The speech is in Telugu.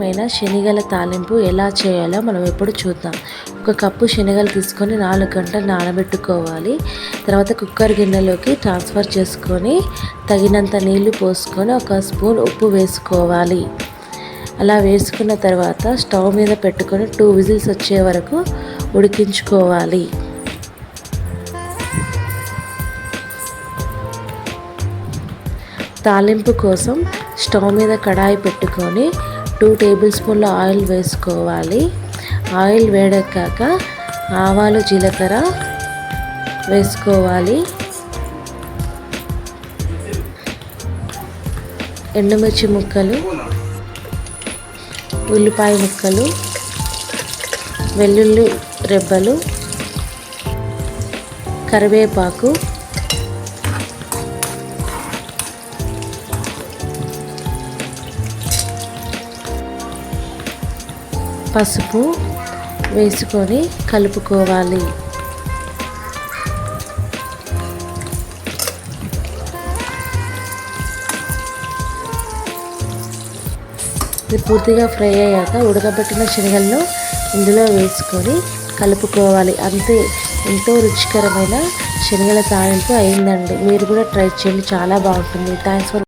రుచికరమైన శనగల తాలింపు ఎలా చేయాలో మనం ఎప్పుడు చూద్దాం. ఒక కప్పు శనగలు తీసుకొని నాలుగు గంటలు నానబెట్టుకోవాలి. తర్వాత కుక్కర్ గిన్నెలోకి ట్రాన్స్ఫర్ చేసుకొని తగినంత నీళ్ళు పోసుకొని ఒక స్పూన్ ఉప్పు వేసుకోవాలి. అలా వేసుకున్న తర్వాత స్టవ్ మీద పెట్టుకొని టూ విజిల్స్ వచ్చే వరకు ఉడికించుకోవాలి. తాలింపు కోసం స్టవ్ మీద కడాయి పెట్టుకొని టూ టేబుల్ స్పూన్ల ఆయిల్ వేసుకోవాలి. ఆయిల్ వేడెక్కాక ఆవాలు జీలకర్ర వేసుకోవాలి. ఎండుమిర్చి ముక్కలు ఉల్లిపాయ ముక్కలు వెల్లుల్లి రెబ్బలు కరివేపాకు పసుపు వేసుకొని కలుపుకోవాలి. ఇది పూర్తిగా ఫ్రై అయ్యాక ఉడకబెట్టిన శనగలను ఇందులో వేసుకొని కలుపుకోవాలి. అంతే ఎంతో రుచికరమైన శనగల తాలింపు అయిందండి. మీరు కూడా ట్రై చేయండి చాలా బాగుంటుంది. Thanks for